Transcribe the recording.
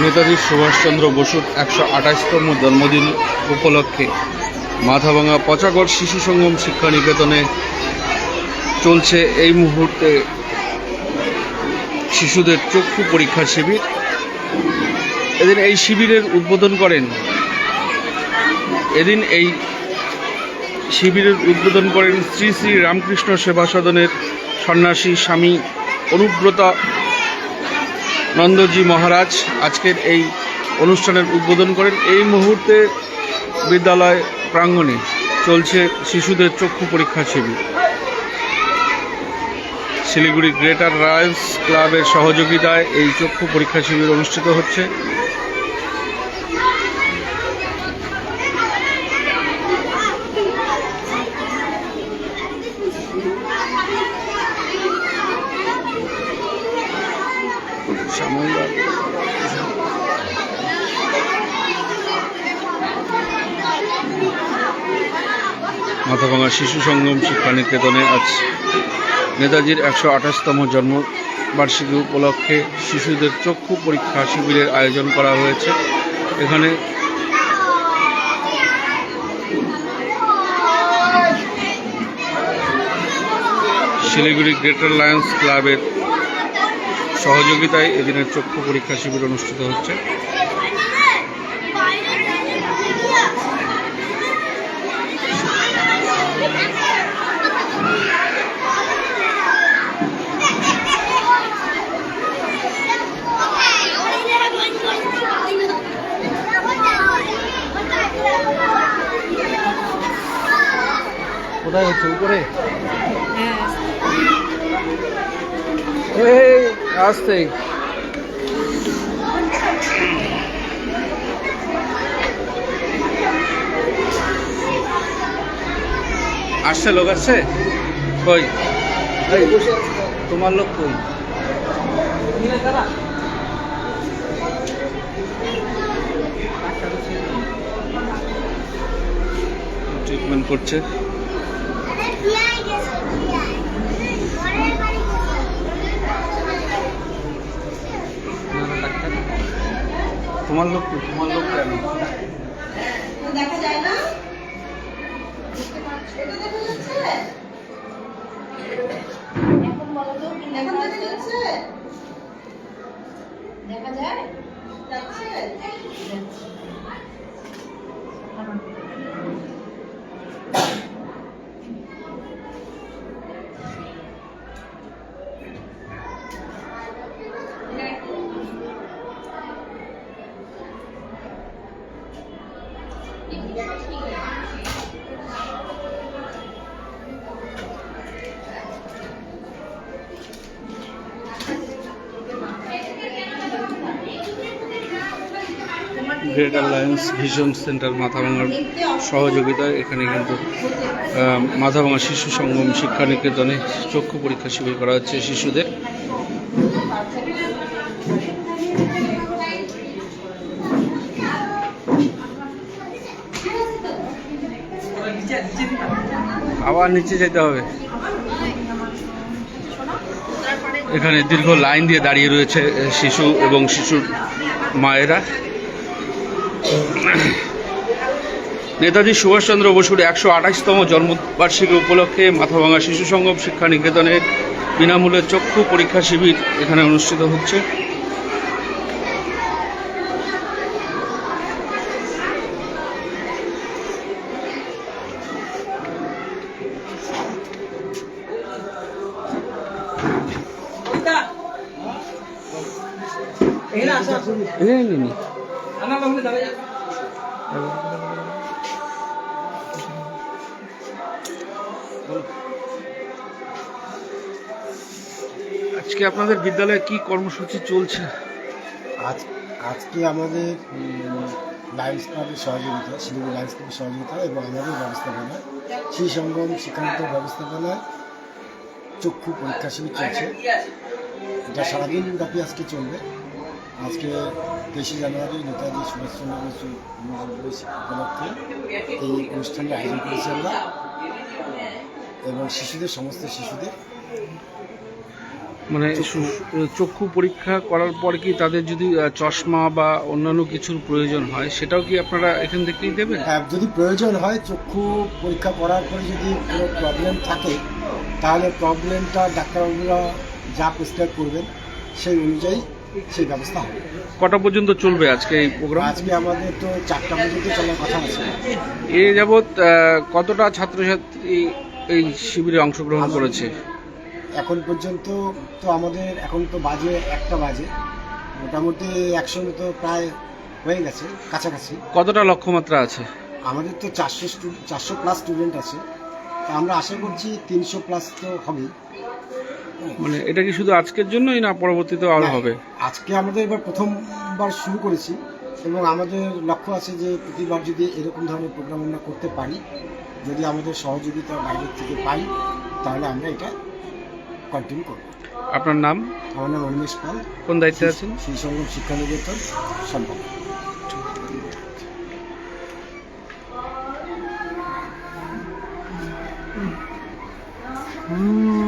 নেতাজি সুভাষচন্দ্র বসুর একশো আঠাশতম জন্মদিন উপলক্ষে মাথাভাঙা পচাগড় শিশু সঙ্গম শিক্ষা নিকেতনে চলছে এই মুহূর্তে শিশুদের চক্ষু পরীক্ষা শিবির। এদিন এই শিবিরের উদ্বোধন করেন এদিন এই শিবিরের উদ্বোধন করেন শ্রী শ্রী রামকৃষ্ণ সেবা সদনের সন্ন্যাসী স্বামী অনুব্রতা নন্দজি মহারাজ আজকের এই অনুষ্ঠানের উদ্বোধন করেন। এই মুহূর্তে বিদ্যালয় প্রাঙ্গণে চলছে শিশুদের চক্ষু পরীক্ষা শিবির। শিলিগুড়ি গ্রেটার রায়স ক্লাবের সহযোগিতায় এই চক্ষু পরীক্ষা শিবির অনুষ্ঠিত হচ্ছে। মাথাভাঙা শিশু সঙ্গম শিক্ষা নিকেতনে আজ নেতাজির একশো আঠাশতম জন্মবার্ষিকী উপলক্ষে শিশুদের চক্ষু পরীক্ষা শিবিরের আয়োজন করা হয়েছে। এখানে শিলিগুড়ি গ্রেটার লায়ন্স ক্লাবের সহযোগিতায় এদিনের চক্ষু পরীক্ষা শিবির অনুষ্ঠিত হচ্ছে। কোথায় হচ্ছে উপরে? এই আসতে আসছে লোক আসছে? কই? তোমার লোক কই? ট্রিটমেন্ট করছে। তোমার লোক? তোমার লোক কেন? দেখা যায় না? এটা দেখা যাচ্ছে এখন বলো তো দেখা যাচ্ছে? দেখা যায়? যাচ্ছে। গ্রেট অ্যালায়েন্স ভিশন সেন্টার মাথাভাঙার সহযোগিতায় এখানে কিন্তু মাথাভাঙা শিশু সঙ্গম শিক্ষা নিকেতনে চক্ষু পরীক্ষা শিবির করা হচ্ছে শিশুদের। আবার নিচে যেতে হবে। এখানে দীর্ঘ লাইন দিয়ে দাঁড়িয়ে রয়েছে শিশু এবং শিশুর মায়েরা। নেতাজি সুভাষচন্দ্র বসুর একশো আঠাশতম জন্মবার্ষিকী উপলক্ষে মাথাভাঙা শিশু সঙ্গম শিক্ষা নিকেতনে বিনামূল্যে চক্ষু পরীক্ষা শিবির এখানে অনুষ্ঠিত হচ্ছে এখানে আসো আসো এই নে, নে। আমার বাবু যাবে আজকে আপনাদের বিদ্যালয়ে কি কর্মসূচি চলছে? আজ আজকে আমাদের লায়ন্স ক্লাবের সহযোগিতা শিলিগুড়ি লায়ন্স ক্লাবের সহযোগিতা এবং আমাদের ব্যবস্থাপনা। সেই সঙ্গম শিক্ষান্ত ব্যবস্থাপনায় চক্ষু পরীক্ষা শিবির চলছে। এটা সারাদিন ব্যাপী আজকে চলবে। আজকে তেইশে জানুয়ারি নেতাজি সুভাষচন্দ্র বসু উপলক্ষে এই অনুষ্ঠানটা আয়োজন করেছি আমরা। এবং শিশুদের সমস্ত শিশুদের। মানে চক্ষু। পরীক্ষা করার পর কি তাদের যদি চশমা বা অন্যান্য কিছুর প্রয়োজন হয় সেটাও কি আপনারা এখান থেকেই দেবেন? হ্যাঁ, যদি প্রয়োজন হয় চক্ষু পরীক্ষা করার পরে যদি কোনো প্রবলেম থাকে তাহলে প্রবলেমটা ডাক্তারবাবুরা যা প্রেসক্রাইব করবেন সেই অনুযায়ী সেই ব্যবস্থা হবে। কটা পর্যন্ত চলবে আজকে এই প্রোগ্রাম আজকে আমাদের তো চারটা পর্যন্ত চলার কথা আছে। এ যাবৎ কতটা ছাত্রছাত্রী এই শিবিরে অংশগ্রহণ করেছে? এখন পর্যন্ত তো আমাদের এখন তো বাজে একটা বাজে। মোটামুটি একশো তো প্রায় হয়ে গেছে কাছাকাছি। কতটা লক্ষ্যমাত্রা আছে? আমাদের তো চারশো চারশো প্লাস স্টুডেন্ট আছে। তা আমরা আশা করছি তিনশো প্লাস তো হবেই। মানে এটা কি শুধু আজকের জন্যই না পরবর্তীতে আরও হ্যাঁ, হবে? আজকে আমাদের এবার প্রথমবার শুরু করেছি এবং আমাদের লক্ষ্য আছে যে প্রতিবার যদি এরকম ধরনের প্রোগ্রাম আমরা করতে পারি যদি আমাদের সহযোগিতা বাইরের থেকে পাই তাহলে আমরা এটা কন্টিনিউ করব। আপনার নাম? আমার নাম অনিমেষ পাল। কোন দায়িত্বে আছেন? শ্রী সঙ্গম শিক্ষা নিকেতন সম্পর্ক হুম।